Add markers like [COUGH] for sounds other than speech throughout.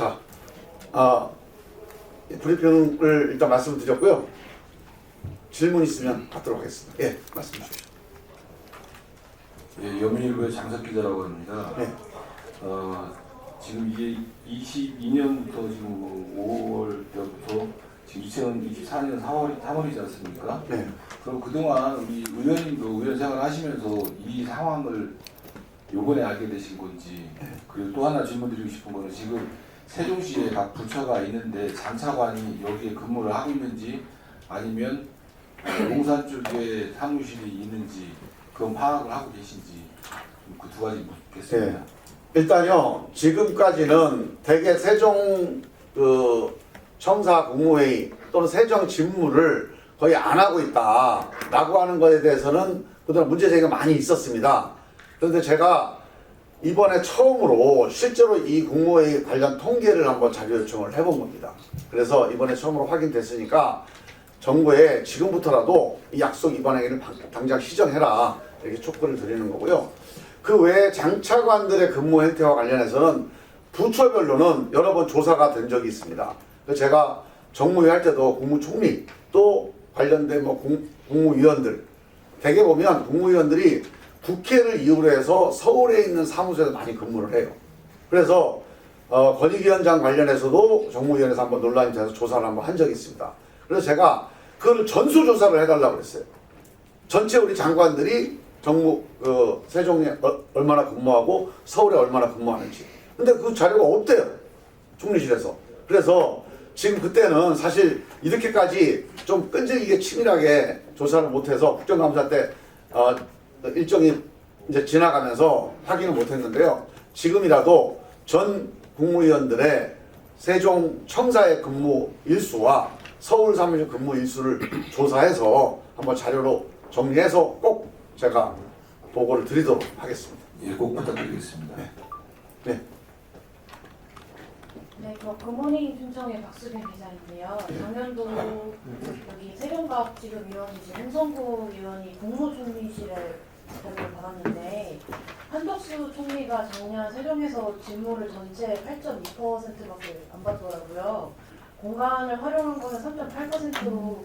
자, 아, 브리핑을 일단 말씀드렸고요. 질문 있으면 받도록 하겠습니다. 예, 말씀 주십시오. 예, 여민일보의 장석 기자라고 합니다. 네. 어, 지금 이게 22년부터 지금 5월 때부터 지금 2024년 4월 3월이지 않습니까? 네. 그럼 그동안 우리 의원님도 의원 생활 하시면서 이 상황을 요번에 알게 되신 건지 그리고 또 하나 질문 드리고 싶은 거는 지금 세종시에 각 부처가 있는데 장차관이 여기에 근무를 하고 있는지 아니면 용산 쪽에 사무실이 있는지 그건 파악을 하고 계신지 그 두 가지 묻겠습니다. 네. 일단요, 지금까지는 대개 세종 그 청사 국무회의 또는 세종 직무를 거의 안 하고 있다라고 하는 것에 대해서는 그동안 문제 제기가 많이 있었습니다. 그런데 제가 이번에 처음으로 실제로 이 국무회의 관련 통계를 한번 자료 요청을 해본 겁니다. 그래서 이번에 처음으로 확인됐으니까 정부에 지금부터라도 이 약속 방- 당장 시정해라 이렇게 촉구를 드리는 거고요. 그 외에 장차관들의 근무 행태와 관련해서는 부처별로는 여러 번 조사가 된 적이 있습니다. 제가 정무위 할 때도 국무총리 또 관련된 뭐 공- 국무위원들 대개 보면 국무위원들이 국회를 이유로 해서 서울에 있는 사무소에서 많이 근무를 해요. 그래서 어, 권익위원장 관련해서도 정무위원회에서 한번 논란이 돼서 조사를 한번 한 적이 있습니다. 그래서 제가 그걸 전수조사를 해달라고 그랬어요. 전체 우리 장관들이 정무 그 세종에 어- 얼마나 근무하고 서울에 얼마나 근무하는지. 근데 그 자료가 없대요. 총리실에서. 그래서 지금 그때는 사실 이렇게까지 좀 끈질기게 치밀하게 조사를 못해서 국정감사 때 어, 일정이 이제 지나가면서 확인을 못했는데요. 지금이라도 전 국무위원들의 세종 청사의 근무 일수와 서울 사무실 근무 일수를 [CLEARS THROAT] 조사해서 한번 자료로 정리해서 꼭 제가 보고를 드리도록 하겠습니다. 예, 꼭 부탁드리겠습니다. 네. 네, 저 금호님 신청의 박수빈 기자인데요. 작년도 여기 위원이신 홍성구 의원이 국무총리실에 부탁을 받았는데 한덕수 총리가 작년 세종에서 직무를 전체 8.2%밖에 안 받더라고요. 공간을 활용한 거는 3.8%로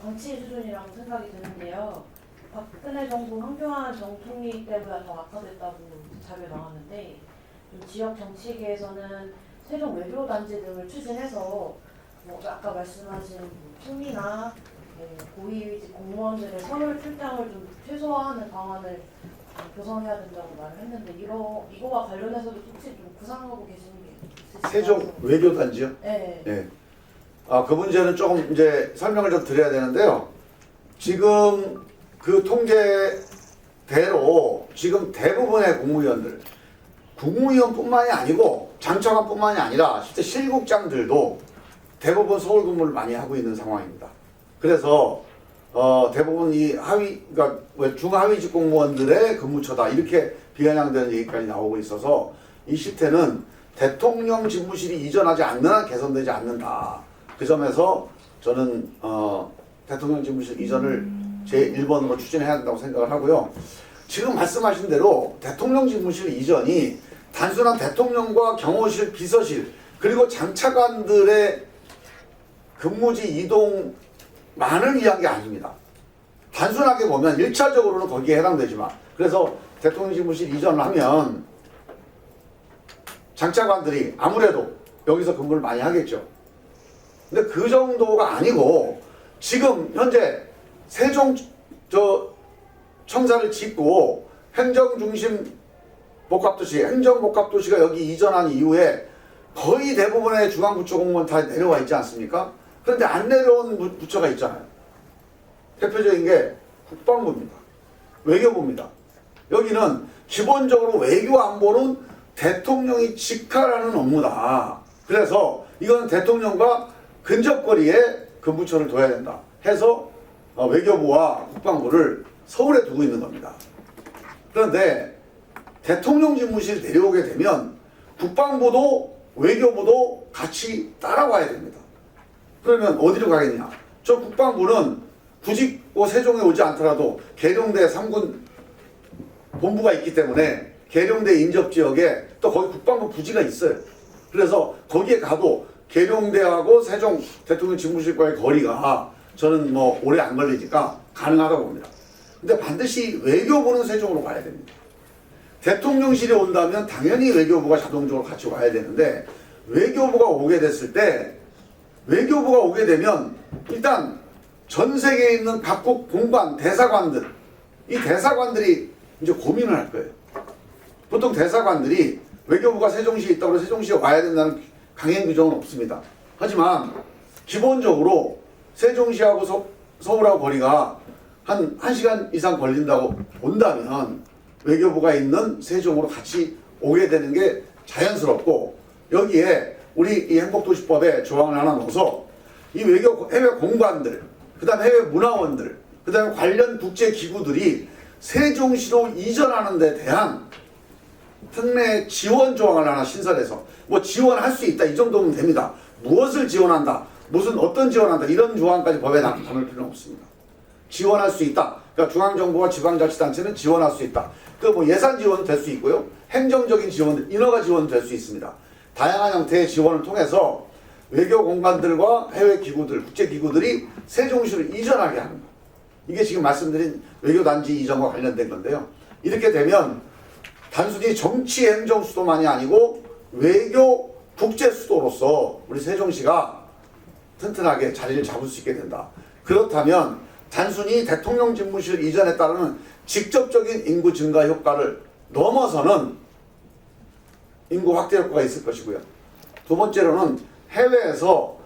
방치 수준이라고 생각이 드는데요. 박근혜 정부 황교안 정 총리 때보다 더 악화됐다고 자료에 나왔는데 좀 지역 정치계에서는 세종 외교단지 등을 추진해서 뭐 아까 말씀하신 뭐 총리나 네, 고위직 공무원들의 선물 출장을 좀 최소화하는 방안을 좀 조성해야 된다고 말을 했는데 이거 이거와 관련해서도 혹시 좀 구상하고 계시는 게 있으실까요? 세종 외교단지요? 네. 네. 아, 그 문제는 조금 이제 설명을 좀 드려야 되는데요. 지금 그 통계대로 지금 대부분의 국무위원들, 국무위원뿐만이 아니고 장차관뿐만이 아니라 실제 실국장들도 대부분 서울 근무를 많이 하고 있는 상황입니다. 그래서 어, 대부분 이 하위, 그러니까 왜 중하위직 공무원들의 근무처다 이렇게 비아냥되는 얘기까지 나오고 있어서 이 실태는 대통령 집무실이 이전하지 않는 한 개선되지 않는다. 그 점에서 저는 어, 대통령 집무실 이전을 제 1번으로 추진해야 한다고 생각을 하고요. 지금 말씀하신 대로 대통령 집무실 이전이 단순한 대통령과 경호실, 비서실 그리고 장차관들의 근무지 이동 만을 위한 게 아닙니다. 단순하게 보면 1차적으로는 거기에 해당되지만 그래서 대통령 집무실 이전을 하면 장차관들이 아무래도 여기서 근무를 많이 하겠죠. 근데 그 정도가 아니고 지금 현재 세종 저 청사를 짓고 행정 중심 복합도시, 행정 복합도시가 여기 이전한 이후에 거의 대부분의 중앙부처 공무원 다 내려와 있지 않습니까? 그런데 안 내려온 부- 부처가 있잖아요. 대표적인 게 국방부입니다. 외교부입니다. 여기는 기본적으로 외교 안보는 대통령이 직할하는 업무다. 그래서 이거는 대통령과 근접거리에 근부처를 둬야 된다. 해서 어, 외교부와 국방부를 서울에 두고 있는 겁니다. 그런데 대통령 집무실 내려오게 되면 국방부도 외교부도 같이 따라와야 됩니다. 그러면 어디로 가겠냐? 저 국방부는 굳이 뭐 세종에 오지 않더라도 계룡대 3군 본부가 있기 때문에 계룡대 인접 지역에 또 거기 국방부 부지가 있어요. 그래서 거기에 가도 계룡대하고 세종 대통령 집무실과의 거리가 저는 뭐 오래 안 걸리니까 가능하다고 봅니다. 근데 반드시 외교부는 세종으로 가야 됩니다. 대통령실이 온다면 당연히 외교부가 자동적으로 같이 와야 되는데 외교부가 오게 됐을 때 외교부가 오게 되면 일단 전 세계에 있는 각국 공관 대사관들 이 대사관들이 이제 고민을 할 거예요. 보통 대사관들이 외교부가 세종시에 있다고 해서 세종시에 와야 된다는 강행 규정은 없습니다. 하지만 기본적으로 세종시하고 서, 서울하고 거리가 한 1시간 이상 걸린다고 본다면 외교부가 있는 세종으로 같이 오게 되는 게 자연스럽고 여기에 우리 이 행복도시법에 조항을 하나 넣어서 이 외교 해외 공관들 그다음 해외 문화원들 그다음 관련 국제 기구들이 세종시로 이전하는 데 대한 특례 지원 조항을 하나 신설해서 뭐 지원할 수 있다 이 정도면 됩니다. 무엇을 지원한다 무슨 어떤 지원한다 이런 조항까지 법에 담- 담을 필요는 없습니다. 지원할 수 있다. 그러니까 중앙정부와 지방자치단체는 지원할 수 있다. 그 뭐 예산 지원도 될수 있고요. 행정적인 지원, 인허가 지원도 될수 있습니다. 다양한 형태의 지원을 통해서 외교 공간들과 해외 기구들, 국제 기구들이 세종시로 이전하게 하는 거. 이게 지금 말씀드린 외교 단지 이전과 관련된 건데요. 이렇게 되면 단순히 정치 행정 수도만이 아니고 외교 국제 수도로서 우리 세종시가 튼튼하게 자리를 잡을 수 있게 된다. 그렇다면 단순히 대통령 집무실 이전에 따르는 직접적인 인구 증가 효과를 넘어서는 인구 확대 효과가 있을 것이고요. 두 번째로는 해외에서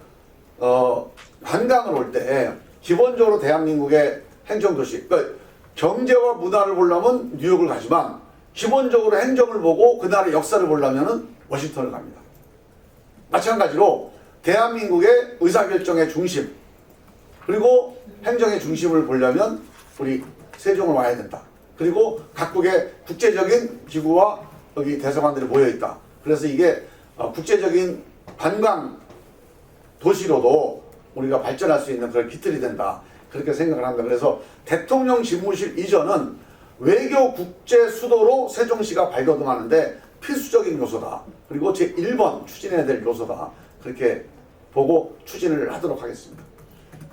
어, 관광을 올 때 기본적으로 대한민국의 행정도시, 그러니까 경제와 문화를 보려면 뉴욕을 가지만 기본적으로 행정을 보고 그 나라의 역사를 보려면 워싱턴을 갑니다. 마찬가지로 대한민국의 의사결정의 중심 그리고 행정의 중심을 보려면 우리 세종을 와야 된다. 그리고 각국의 국제적인 기구와 여기 대사관들이 모여 있다. 그래서 이게 어, 국제적인 관광 도시로도 우리가 발전할 수 있는 그런 기틀이 된다. 그렇게 생각을 한다. 그래서 대통령 집무실 이전은 외교 국제 수도로 세종시가 발돋움하는데 필수적인 요소다. 그리고 제 1번 추진해야 될 요소다. 그렇게 보고 추진을 하도록 하겠습니다.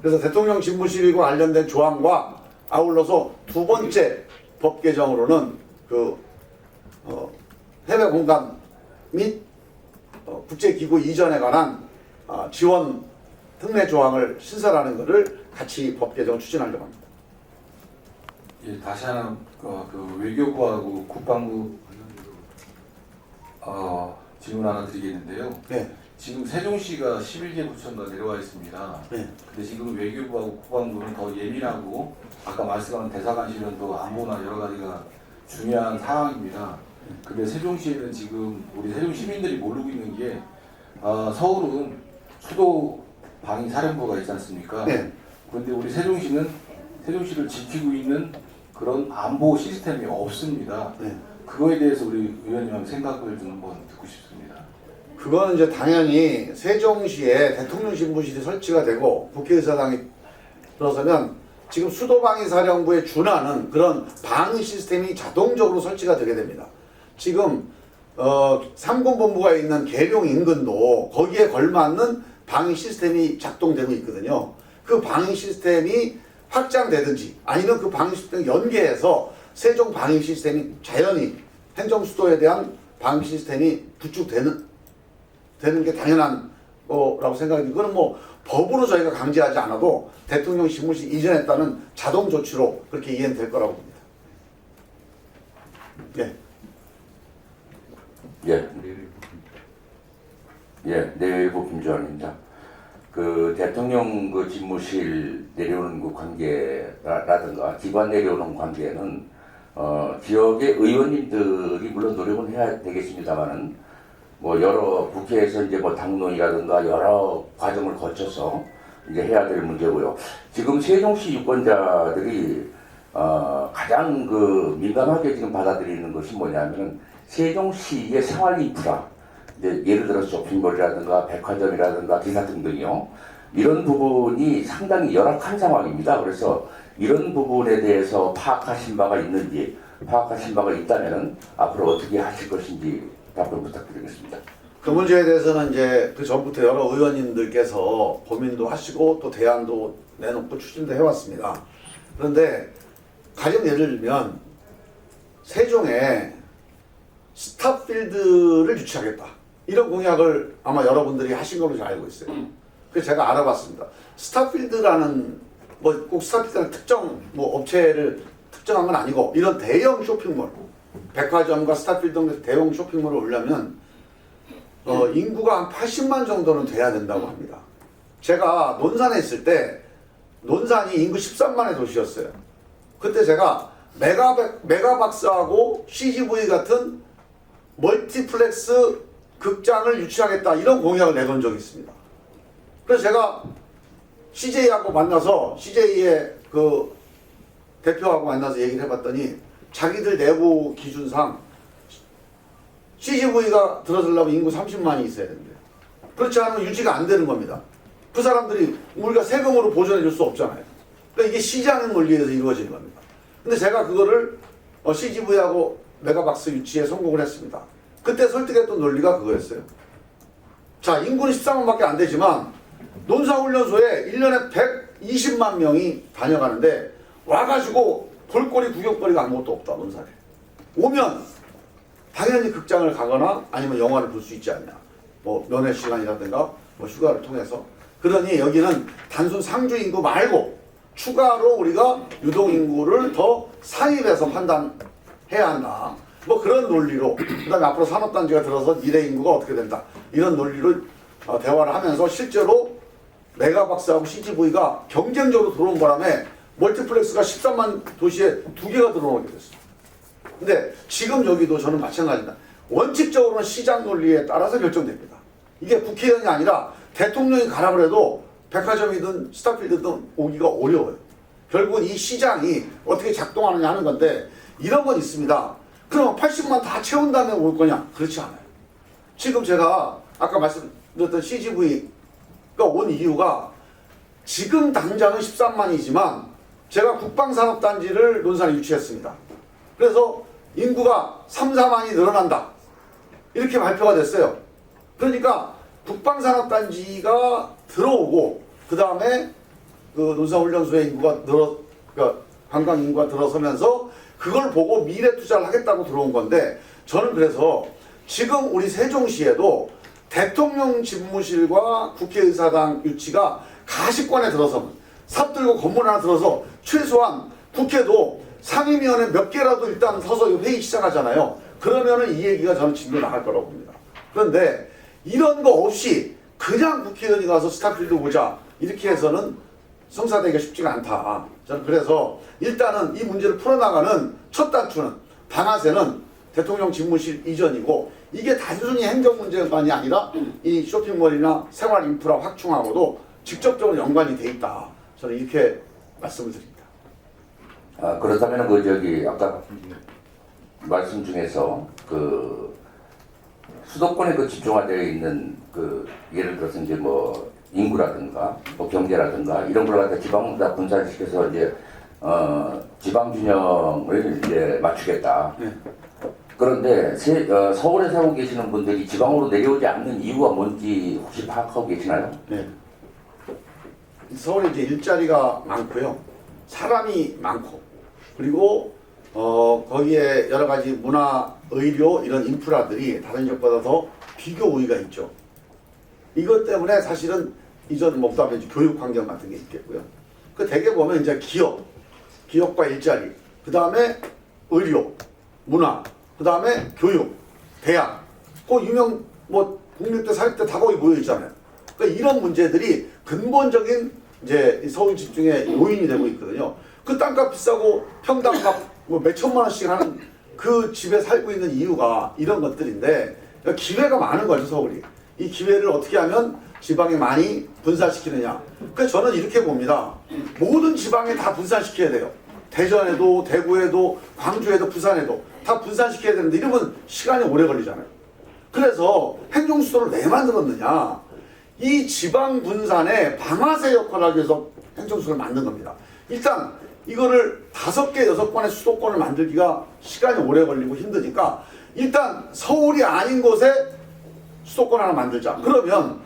그래서 대통령 집무실과 관련된 조항과 아울러서 두 번째 법 개정으로는 그 어, 해외 공간 및 어, 국제기구 이전에 관한 어, 지원 특례 조항을 신설하는 것을 같이 법 개정 추진하려고 합니다. 예, 다시 하나 어, 그 외교부하고 국방부 어, 질문 하나 드리겠는데요. 네, 지금 세종시가 11개 구청가 내려와 있습니다. 네, 근데 지금 외교부하고 국방부는 더 예민하고 아까 말씀한 대사관실은 또 안보나 여러 가지가 중요한 상황입니다. 근데 세종시에는 지금 우리 세종 시민들이 모르고 있는 게 아, 서울은 수도 방위 사령부가 있지 않습니까? 네. 그런데 우리 세종시는 세종시를 지키고 있는 그런 안보 시스템이 없습니다. 네. 그거에 대해서 우리 의원님 생각을 좀 한번 듣고 싶습니다. 그거는 이제 당연히 세종시에 대통령 신부실이 설치가 되고 국회의사당이 들어서면 지금 수도방위사령부에 준하는 그런 방위 시스템이 자동적으로 설치가 되게 됩니다. 지금 어, 삼군본부가 있는 계룡 인근도 거기에 걸맞는 방위 시스템이 작동되고 있거든요. 그 방위 시스템이 확장되든지 아니면 그 방위 시스템 연계해서 세종 방위 시스템이 자연히 행정 수도에 대한 방위 시스템이 구축되는 되는 게 당연한 거라고 생각이 이거는 뭐 법으로 저희가 강제하지 않아도 대통령 집무실 이전에 따른 자동 조치로 그렇게 이해는 될 거라고 봅니다. 예. 예. 예, 내일부 김주환입니다. 그 대통령 그 집무실 내려오는 그 관계라든가 기관 내려오는 관계는 어 지역의 의원님들이 물론 노력은 해야 되겠습니다만은 뭐 여러 국회에서 이제 뭐 당론이라든가 여러 과정을 거쳐서 이제 해야 될 문제고요. 지금 세종시 유권자들이 어, 가장 그 민감하게 지금 받아들이는 것이 뭐냐면은 세종시의 생활 인프라, 이제 예를 들어 쇼핑몰이라든가 백화점이라든가 기사 등등이요. 이런 부분이 상당히 열악한 상황입니다. 그래서 이런 부분에 대해서 파악하신 바가 있는지, 파악하신 바가 있다면은 앞으로 어떻게 하실 것인지 답변 부탁드리겠습니다. 그 문제에 대해서는 이제 그 전부터 여러 의원님들께서 고민도 하시고 또 대안도 내놓고 추진도 해왔습니다. 그런데 가령 예를 들면 세종에 스타필드를 유치하겠다 이런 공약을 아마 여러분들이 하신 걸로 잘 알고 있어요. 그래서 제가 알아봤습니다. 스타필드라는 뭐 꼭 스타필드라는 특정 뭐 업체를 특정한 건 아니고 이런 대형 쇼핑몰 백화점과 스타필드 등 대형 쇼핑몰을 올려면 어, 인구가 한 80만 정도는 돼야 된다고 합니다. 제가 논산에 있을 때 논산이 인구 13만의 도시였어요. 그때 제가 메가백, 메가박스하고 CGV 같은 멀티플렉스 극장을 유치하겠다 이런 공약을 내건 적이 있습니다. 그래서 제가 CJ하고 만나서 CJ의 그 대표하고 만나서 얘기를 해봤더니 자기들 내부 기준상 CGV가 들어서려면 인구 30만이 있어야 된대요. 그렇지 않으면 유지가 안 되는 겁니다. 그 사람들이 우리가 세금으로 보존해 줄 수 없잖아요. 그러니까 이게 시장 논리에서 이루어지는 겁니다. 근데 제가 그거를 어, CGV하고 메가박스 유치에 성공을 했습니다. 그때 설득했던 논리가 그거였어요. 자, 인구는 14만밖에 안 되지만 논사훈련소에 1년에 120만 명이 다녀가는데 와가지고 볼거리 구경거리가 아무것도 없다 논산에. 오면 당연히 극장을 가거나 아니면 영화를 볼 수 있지 않냐. 뭐 면회 시간이라든가 뭐 휴가를 통해서. 그러니 여기는 단순 상주 인구 말고 추가로 우리가 유동 인구를 더 상입해서 판단 해야 한다. 뭐 그런 논리로 [CLEARS THROAT] 그다음에 앞으로 산업단지가 들어서 미래 인구가 어떻게 된다. 이런 논리로 어, 대화를 하면서 실제로 메가박스하고 CGV가 경쟁적으로 들어온 바람에 멀티플렉스가 13만 도시에 두 개가 들어오게 됐어요. 근데 지금 여기도 저는 마찬가지입니다. 원칙적으로는 시장 논리에 따라서 결정됩니다. 이게 국회의원이 아니라 대통령이 가라 그래도 백화점이든 스타필드든 오기가 어려워요. 결국은 이 시장이 어떻게 작동하느냐 하는 건데 이런 건 있습니다. 그럼 80만 다 채운 다음에 올 거냐? 그렇지 않아요. 지금 제가 아까 말씀드렸던 CGV가 온 이유가 지금 당장은 13만이지만 제가 국방산업단지를 논산에 유치했습니다. 그래서 인구가 3, 4만이 늘어난다. 이렇게 발표가 됐어요. 그러니까 국방산업단지가 들어오고 그 다음에 그 논산훈련소의 인구가 늘어 그러니까 관광 인구가 들어서면서 그걸 보고 미래 투자를 하겠다고 들어온 건데 저는 그래서 지금 우리 세종시에도 대통령 집무실과 국회의사당 유치가 가시권에 들어서면 삽들고 건물 하나 들어서 최소한 국회도 상임위원회 몇 개라도 일단 서서 회의 시작하잖아요. 그러면은 이 얘기가 저는 진도 나갈 거라고 봅니다. 그런데 이런 거 없이 그냥 국회의원이 가서 스타필드 보자 이렇게 해서는 성사되기가 쉽지가 않다. 저는 그래서 일단은 이 문제를 풀어나가는 첫 단추는 방아쇠는 대통령 집무실 이전이고 이게 단순히 행정 문제만이 아니라 이 쇼핑몰이나 생활 인프라 확충하고도 직접적으로 연관이 돼 있다. 저는 이렇게 말씀을 드립니다. 아, 그렇다면 그 저기 아까 말씀 중에서 그 수도권에 그 집중화되어 있는 그 예를 들어서 이제 뭐 인구라든가 뭐 경제라든가 이런 걸 갖다 지방으로 다 분산시켜서 이제 어 지방 균형을 이제 맞추겠다. 네. 그런데 세, 어, 서울에 살고 계시는 분들이 지방으로 내려오지 않는 이유가 뭔지 혹시 파악하고 계시나요? 네. 서울에 이제 일자리가 많고요. 사람이 많고 그리고 어 거기에 여러 가지 문화, 의료 이런 인프라들이 다른 지역보다 더 비교 우위가 있죠. 이것 때문에 사실은 이전 보니 교육 환경 같은 게 있겠고요. 그 대개 보면 이제 기업, 기업과 일자리, 그 다음에 의료, 문화, 그 다음에 교육, 대학, 그 유명 뭐 국립대, 사립대 다 거기 모여 있잖아요. 그러니까 이런 문제들이 근본적인 이제 이 서울 집중의 요인이 되고 있거든요. 그 땅값 비싸고 평당값 뭐 몇 천만 원씩 하는 그 집에 살고 있는 이유가 이런 것들인데 그러니까 기회가 많은 거죠 서울이. 이 기회를 어떻게 하면 지방에 많이 분산시키느냐. 그래서 저는 이렇게 봅니다. 모든 지방에 다 분산시켜야 돼요. 대전에도 대구에도 광주에도 부산에도 다 분산시켜야 되는데 이러면 시간이 오래 걸리잖아요. 그래서 행정수도를 왜 만들었느냐? 이 지방 분산의 방아쇠 역할을 하기 위해서 행정수도를 만든 겁니다. 일단 이거를 다섯 개, 여섯 번의 수도권을 만들기가 시간이 오래 걸리고 힘드니까 일단 서울이 아닌 곳에 수도권 하나 만들자. 그러면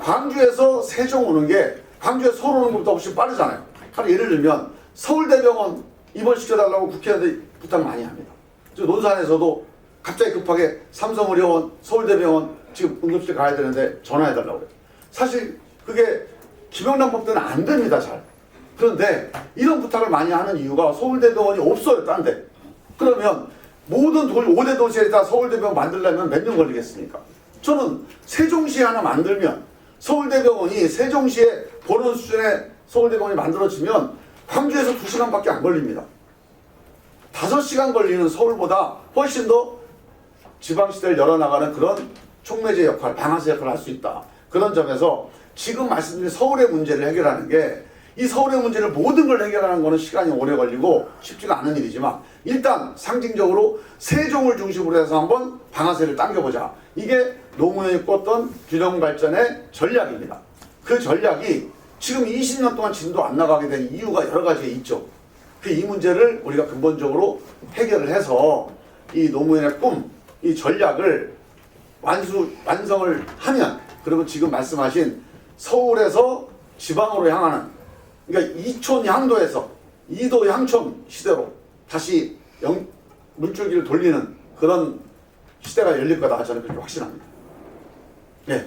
광주에서 세종 오는 게 광주에서 서울 오는 것보다 훨씬 빠르잖아요. 하루 예를 들면 서울대병원 입원시켜달라고 국회의원들이 부탁 많이 합니다. 저 논산에서도 갑자기 급하게 삼성의료원, 서울대병원 지금 응급실 가야 되는데 전화해달라고 그래요. 사실 그게 김영란법 때는 안 됩니다, 잘. 그런데 이런 부탁을 많이 하는 이유가 서울대병원이 없어요, 딴 데. 그러면 모든 돌 5대 도시에다 서울대병원 만들려면 몇 년 걸리겠습니까? 저는 세종시 하나 만들면 서울대병원이 세종시에 보는 수준의 서울대병원이 만들어지면 광주에서 2시간밖에 안 걸립니다. 5시간 걸리는 서울보다 훨씬 더 지방시대를 열어나가는 그런 촉매제 역할, 방아쇠 역할을 할 수 있다. 그런 점에서 지금 말씀드린 서울의 문제를 해결하는 게 이 서울의 문제를 모든 걸 해결하는 거는 시간이 오래 걸리고 쉽지가 않은 일이지만 일단 상징적으로 세종을 중심으로 해서 한번 방아쇠를 당겨보자. 이게 노무현이 꿨던 균형 발전의 전략입니다. 그 전략이 지금 20년 동안 진도 안 나가게 된 이유가 여러 가지 있죠. 그 이 문제를 우리가 근본적으로 해결을 해서 이 노무현의 꿈, 이 전략을 완수 완성을 하면 그러면 지금 말씀하신 서울에서 지방으로 향하는 그러니까 이촌 향도에서 이도 향촌 시대로 다시 영, 물줄기를 돌리는 그런 시대가 열릴 거다 저는 그렇게 확신합니다. 네.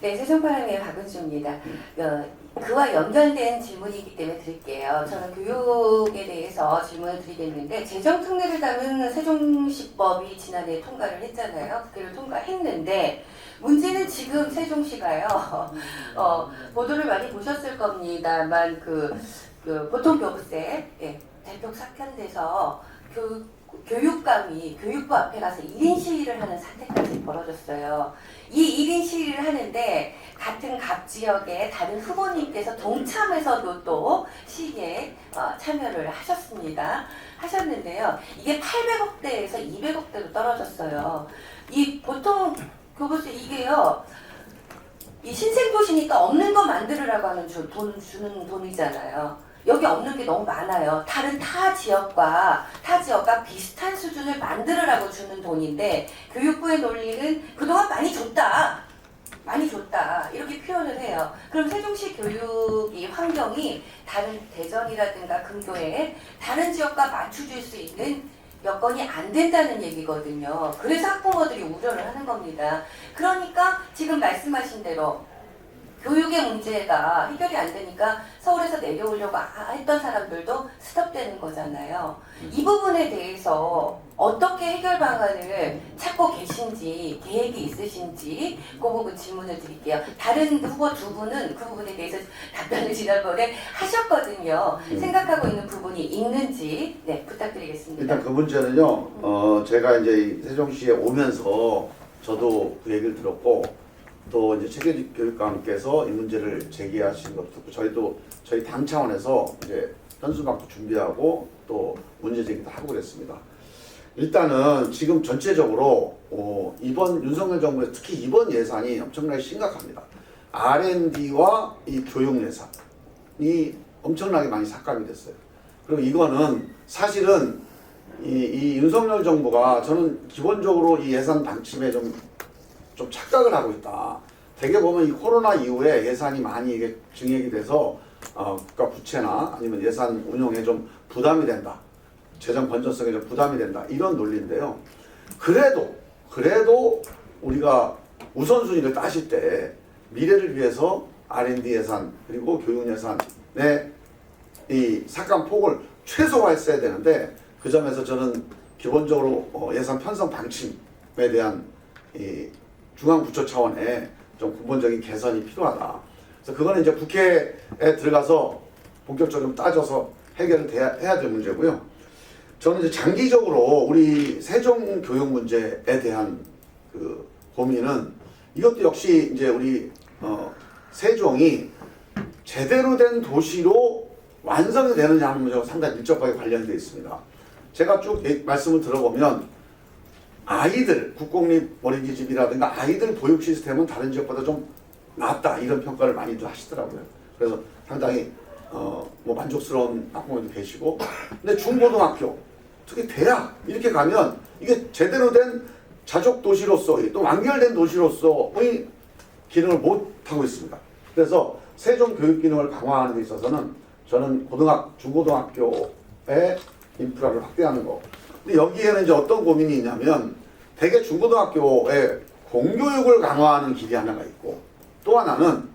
네, 세종파랑의 박은주입니다. 어, 그와 연결된 질문이기 때문에 드릴게요. 저는 교육에 대해서 질문을 드리겠는데 재정 특례를 담은 세종시법이 지난해 통과를 했잖아요. 국회를 통과했는데 문제는 지금 세종시가요. [LAUGHS] 어, 보도를 많이 보셨을 겁니다만 그, 그 보통 교부세 예, 대폭 삭감돼서 교 교육감이 교육부 앞에 가서 1인 시위를 하는 사태까지 벌어졌어요. 이 1인 시위를 하는데 같은 갑 지역의 다른 후보님께서 동참해서도 또 시위에 어, 참여를 하셨습니다. 하셨는데요. 이게 800억대에서 200억대로 떨어졌어요. 이 보통 교부세 이게요. 이 신생도시니까 없는 거 만들으라고 하는 주, 돈 주는 돈이잖아요. 여기 없는 게 너무 많아요. 다른 타 지역과 타 지역과 비슷한 수준을 만들으라고 주는 돈인데 교육부의 논리는 그동안 많이 줬다. 많이 줬다. 이렇게 표현을 해요. 그럼 세종시 교육이 환경이 다른 대전이라든가 근교에 다른 지역과 맞춰줄 수 있는 여건이 안 된다는 얘기거든요. 그래서 학부모들이 우려를 하는 겁니다. 그러니까 지금 말씀하신 대로 교육의 문제가 해결이 안 되니까 서울에서 내려오려고 아- 했던 사람들도 스톱되는 거잖아요. 이 부분에 대해서 어떻게 해결 방안을 찾고 계신지 계획이 있으신지 그 부분 질문을 드릴게요. 다른 후보 두 분은 그 부분에 대해서 답변을 지난번에 하셨거든요. 생각하고 있는 부분이 있는지 네 부탁드리겠습니다. 일단 그 문제는요, 어, 제가 이제 이 세종시에 오면서 저도 그 얘기를 들었고, 또 이제 체계직 교육감께서 이 문제를 제기하신 것도 듣고, 저희도 저희 당 차원에서 이제 현수막도 준비하고 또 문제 제기도 하고 그랬습니다. 일단은 지금 전체적으로 어, 이번 윤석열 정부의 특히 이번 예산이 엄청나게 심각합니다. R&D와 이 교육 예산이 엄청나게 많이 삭감이 됐어요. 그리고 이거는 사실은 이, 이 윤석열 정부가 저는 기본적으로 이 예산 방침에 좀, 좀 착각을 하고 있다. 대개 보면 이 코로나 이후에 예산이 많이 이게 증액이 돼서 어, 국가 부채나 아니면 예산 운용에 좀 부담이 된다. 재정 건전성에 좀 부담이 된다. 이런 논리인데요. 그래도, 그래도 우리가 우선순위를 따실 때 미래를 위해서 R&D 예산 그리고 교육 예산의 이 삭감 폭을 최소화했어야 되는데 그 점에서 저는 기본적으로 어, 예산 편성 방침에 대한 이 중앙부처 차원의 좀 근본적인 개선이 필요하다. 그래서 그거는 이제 국회에 들어가서 본격적으로 따져서 해결을 돼야, 해야 될 문제고요. 저는 이제 장기적으로 우리 세종 교육 문제에 대한 그 고민은 이것도 역시 이제 우리 어, 세종이 제대로 된 도시로 완성이 되느냐 하는 문제가 상당히 밀접하게 관련되어 있습니다. 제가 쭉 말씀을 들어보면 아이들 국공립 어린이집이라든가 아이들 보육 시스템은 다른 지역보다 좀 낫다 이런 평가를 많이들 하시더라고요. 그래서 상당히 어, 뭐 만족스러운 학부모도 계시고 근데 중고등학교 특히 대학 이렇게 가면 이게 제대로 된 자족 도시로서의 또 완결된 도시로서의 기능을 못 하고 있습니다. 그래서 세종 교육 기능을 강화하는 데 있어서는 저는 고등학 중고등학교의 인프라를 확대하는 거. 근데 여기에는 이제 어떤 고민이 있냐면 대개 중고등학교에 공교육을 강화하는 길이 하나가 있고 또 하나는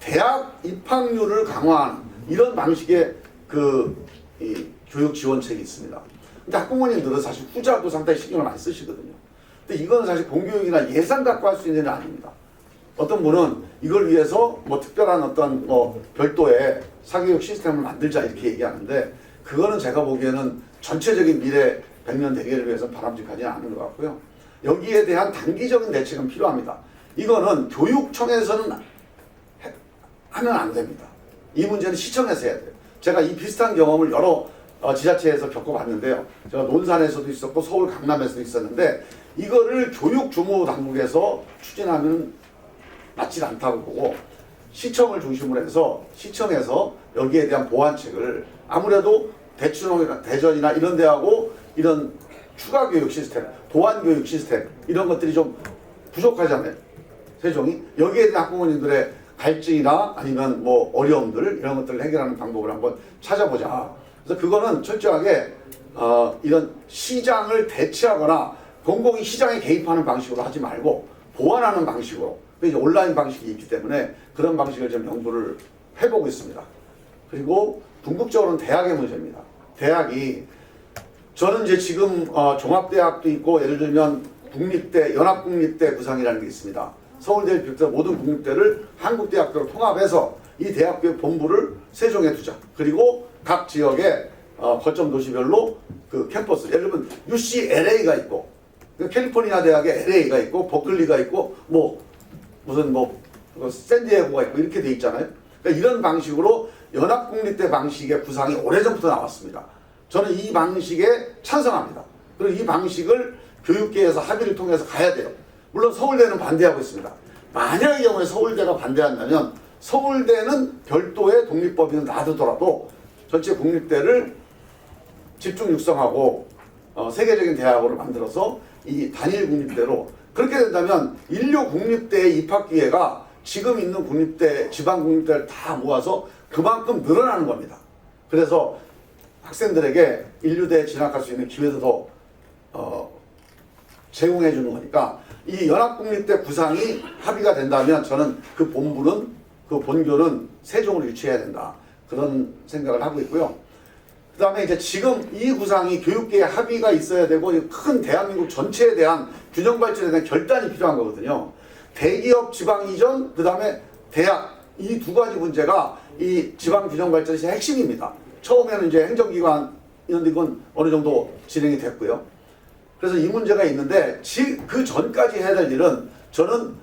대학 입학률을 강화하는 이런 방식의 그이 교육 지원책이 있습니다. 근데 학부모님들은 사실 후자도 상당히 신경을 많이 쓰시거든요. 근데 이거는 사실 공교육이나 예산 갖고 할 수 있는 일은 아닙니다. 어떤 분은 이걸 위해서 뭐 특별한 어떤 뭐 별도의 사교육 시스템을 만들자 이렇게 얘기하는데 그거는 제가 보기에는 전체적인 미래 100년 대계를 위해서 바람직하지 않은 것 같고요. 여기에 대한 단기적인 대책은 필요합니다. 이거는 교육청에서는 해- 하면 안 됩니다. 이 문제는 시청에서 해야 돼요. 제가 이 비슷한 경험을 여러 어, 지자체에서 겪어봤는데요. 제가 논산에서도 있었고 서울 강남에서도 있었는데 이거를 교육 주무 당국에서 추진하면 맞지 않다고 보고 시청을 중심으로 해서 시청에서 여기에 대한 보완책을 아무래도 대추동이나 대전이나 이런 데하고 이런 추가 교육 시스템, 보완 교육 시스템 이런 것들이 좀 부족하잖아요. 세종이 여기에 학부모님들의 갈증이나 아니면 뭐 어려움들 이런 것들을 해결하는 방법을 한번 찾아보자. 그래서 그거는 철저하게 어, 이런 시장을 대체하거나 공공이 시장에 개입하는 방식으로 하지 말고 보완하는 방식으로 그 이제 온라인 방식이 있기 때문에 그런 방식을 좀 연구를 해보고 있습니다. 그리고 궁극적으로는 대학의 문제입니다. 대학이 저는 이제 지금 어, 종합대학도 있고 예를 들면 국립대, 연합국립대 구상이라는 게 있습니다. 서울대를 비롯해서 모든 국립대를 한국대학교로 통합해서 이 대학교의 본부를 세종에 두자. 그리고 각 지역의 어, 거점 도시별로 그 캠퍼스, 예를 들면 UCLA가 있고 그 캘리포니아 대학에 LA가 있고 버클리가 있고 뭐 무슨 뭐 어, 샌디에고가 있고 이렇게 돼 있잖아요. 그러니까 이런 방식으로 연합국립대 방식의 구상이 오래전부터 나왔습니다. 저는 이 방식에 찬성합니다. 그리고 이 방식을 교육계에서 합의를 통해서 가야 돼요. 물론 서울대는 반대하고 있습니다. 만약의 경우에 서울대가 반대한다면 서울대는 별도의 독립법인을 놔두더라도 전체 국립대를 집중 육성하고 어, 세계적인 대학으로 만들어서 이 단일 국립대로 그렇게 된다면 인류 국립대의 입학 기회가 지금 있는 국립대, 지방 국립대를 다 모아서 그만큼 늘어나는 겁니다. 그래서 학생들에게 인류대에 진학할 수 있는 기회도 더 어, 제공해 주는 거니까 이 연합국립 대 구상이 합의가 된다면 저는 그 본부는 그 본교는 세종으로 유치해야 된다 그런 생각을 하고 있고요. 그 다음에 이제 지금 이 구상이 교육계의 합의가 있어야 되고 이큰 대한민국 전체에 대한 균형 발전에 대한 결단이 필요한 거거든요. 대기업 지방 이전, 그 다음에 대학 이 두 가지 문제가 이 지방 균형 발전의 핵심입니다. 처음에는 이제 행정기관 이런 데건 어느 정도 진행이 됐고요. 그래서 이 문제가 있는데 지, 그 전까지 해야 될 일은 저는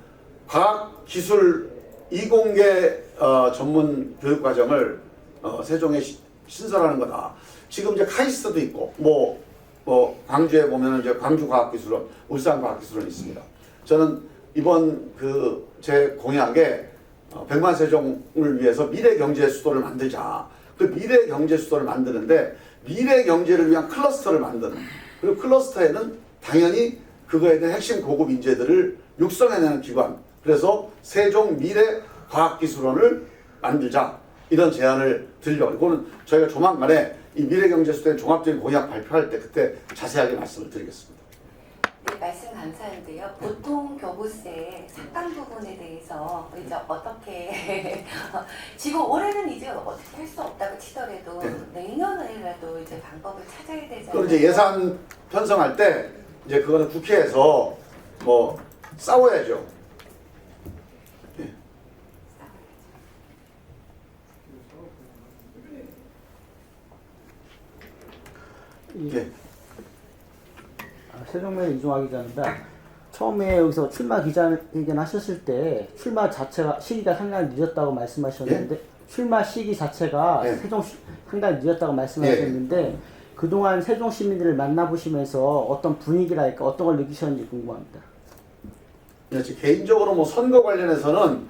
과학 기술 이공계 어, 전문 교육 과정을 어, 세종에 시- 신설하는 거다. 지금 이제 카이스트도 있고 뭐, 뭐 광주에 보면은 이제 광주 과학기술원, 울산 과학기술원 있습니다. 저는 이번 그 제 공약에 어, 백만 세종을 위해서 미래 경제 수도를 만들자. 그 미래 경제 수도를 만드는데 미래 경제를 위한 클러스터를 만드는 그리고 클러스터에는 당연히 그거에 대한 핵심 고급 인재들을 육성해내는 기관. 그래서 세종 미래 과학기술원을 만들자. 이런 제안을 드리려고. 이거는 저희가 조만간에 이 미래경제수대 종합적인 공약 발표할 때 그때 자세하게 말씀을 드리겠습니다. 네, 말씀 감사한데요. 보통 교부세 삭감 부분에 대해서 이제 어떻게 [LAUGHS] 지금 올해는 이제 어떻게 할 수 없다고 치더라도 네. 내년에라도 이제 방법을 찾아야 되잖아요. 그럼 이제 예산 편성할 때 이제 그거는 국회에서 뭐 싸워야죠. 네. 아, 세종면 이종화 기자입니다. 처음에 여기서 출마 기자회견 하셨을 때 출마 자체가 시기가 상당히 늦었다고 말씀하셨는데 출마 시기 자체가 네. 세종 시- 상당히 늦었다고 말씀하셨는데 그동안 세종 시민들을 만나보시면서 어떤 분위기랄까 어떤 걸 느끼셨는지 궁금합니다. 개인적으로 뭐 선거 관련해서는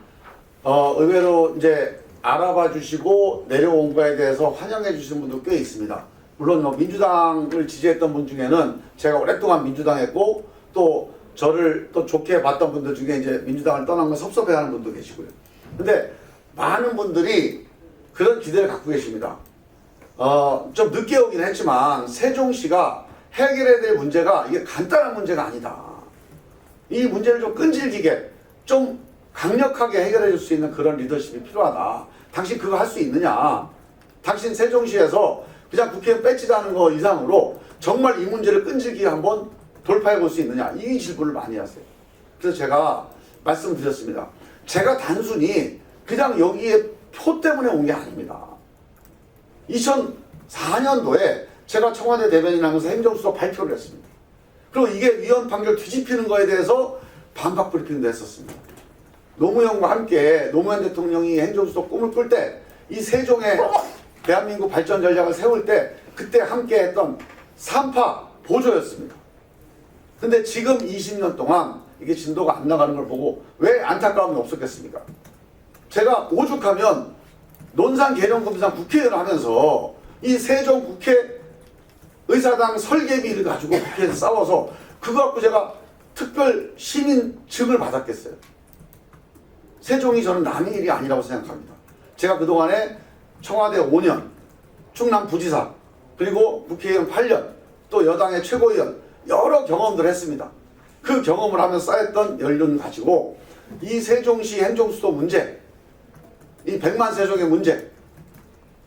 어, 의외로 이제 알아봐 주시고 내려온 거에 대해서 환영해 주신 분도 꽤 있습니다. 물론 뭐 민주당을 지지했던 분 중에는 제가 오랫동안 민주당 했고 또 저를 또 좋게 봤던 분들 중에 이제 민주당을 떠난 건 섭섭해하는 분도 계시고요. 근데 많은 분들이 그런 기대를 갖고 계십니다. 어, 좀 늦게 오긴 했지만 세종시가 해결해야 될 문제가 이게 간단한 문제가 아니다. 이 문제를 좀 끈질기게 좀 강력하게 해결해 줄 수 있는 그런 리더십이 필요하다. 당신 그거 할 수 있느냐? 당신 세종시에서 그냥 국회의원 뺏지다는 거 이상으로 정말 이 문제를 끈질기게 한번 돌파해 볼 수 있느냐? 이 질문을 많이 하세요. 그래서 제가 말씀드렸습니다. 제가 단순히 그냥 여기에 표 때문에 온 게 아닙니다. 2004년도에 제가 청와대 대변인 하면서 행정수석 발표를 했습니다. 그리고 이게 위헌 판결 뒤집히는 거에 대해서 반박 브리핑도 했었습니다. 노무현과 함께 노무현 대통령이 행정수석 꿈을 꿀 때 이 세종의 대한민국 발전 전략을 세울 때 그때 함께 했던 삼파 보조였습니다. 근데 지금 20년 동안 이게 진도가 안 나가는 걸 보고 왜 안타까움이 없었겠습니까? 제가 오죽하면 논산 계룡금상 국회의원 하면서 이 세종 국회 의사당 설계비를 가지고 국회에서 싸워서 그거 갖고 제가 특별 시민 증을 받았겠어요. 세종이 저는 남의 일이 아니라고 생각합니다. 제가 그동안에 청와대 5년, 충남 부지사, 그리고 국회의원 8년, 또 여당의 최고위원 여러 경험들을 했습니다. 그 경험을 하면서 쌓였던 연륜 가지고 이 세종시 행정수도 문제, 이 백만 세종의 문제,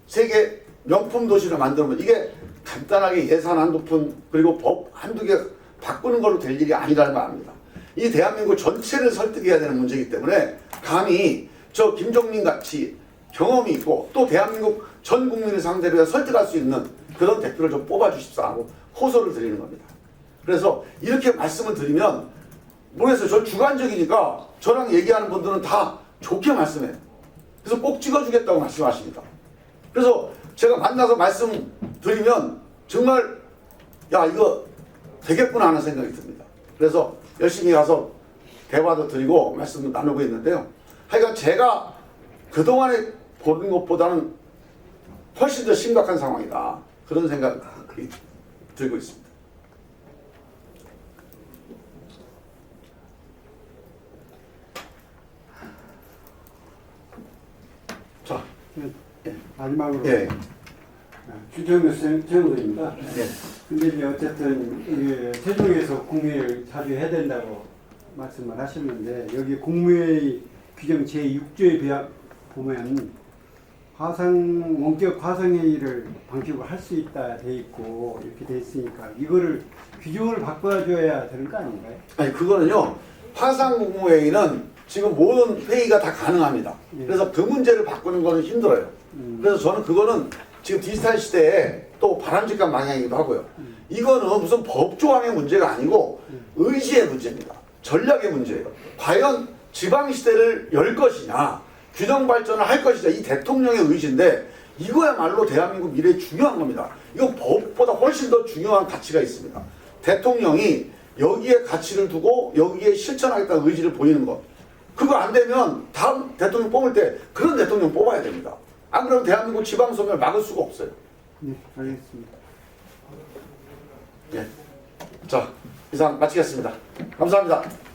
세계 명품 도시를 만들면 이게 간단하게 예산 한 두 푼 그리고 법 한두 개 바꾸는 걸로 될 일이 아니라는 거 압니다. 이 대한민국 전체를 설득해야 되는 문제이기 때문에 감히 저 김종민 같이 경험이 있고 또 대한민국 전 국민을 상대로 설득할 수 있는 그런 대표를 좀 뽑아주십사 하고 호소를 드리는 겁니다. 그래서 이렇게 말씀을 드리면 모르겠어요. 저 주관적이니까 저랑 얘기하는 분들은 다 좋게 말씀해요. 그래서 꼭 찍어주겠다고 말씀하십니다. 그래서 제가 만나서 말씀드리면 정말 야 이거 되겠구나 하는 생각이 듭니다. 그래서 열심히 가서 대화도 드리고 말씀도 나누고 있는데요. 하여간 제가 그동안에 보는 것보다는 훨씬 더 심각한 상황이다. 그런 생각이 들고 있습니다. 자, 마지막으로 예. 주정우 세무입니다. 예. 근데 이제 어쨌든 세종에서 국무회의를 자주 해야 된다고 말씀을 하셨는데 여기 국무회의 규정 제6조에 보면 화상 원격 화상회의를 방식으로 할 수 있다 돼 있고 이렇게 돼 있으니까 이거를 규정을 바꿔줘야 되는 거 아닌가요? 아니 그거는요 화상 국무회의는 지금 모든 회의가 다 가능합니다. 예. 그래서 그 문제를 바꾸는 거는 힘들어요. 음. 그래서 저는 그거는 지금 디지털 시대에 또 바람직한 방향이기도 하고요. 이거는 무슨 법 조항의 문제가 아니고 의지의 문제입니다. 전략의 문제예요. 과연 지방 시대를 열 것이냐, 균형 발전을 할 것이냐 이 대통령의 의지인데 이거야말로 대한민국 미래에 중요한 겁니다. 이거 법보다 훨씬 더 중요한 가치가 있습니다. 대통령이 여기에 가치를 두고 여기에 실천하겠다는 의지를 보이는 것. 그거 안 되면 다음 대통령 뽑을 때 그런 대통령 뽑아야 됩니다. 안 그러면 대한민국 지방소멸 막을 수가 없어요. 네, 알겠습니다. 예. 자, 이상 마치겠습니다. 감사합니다.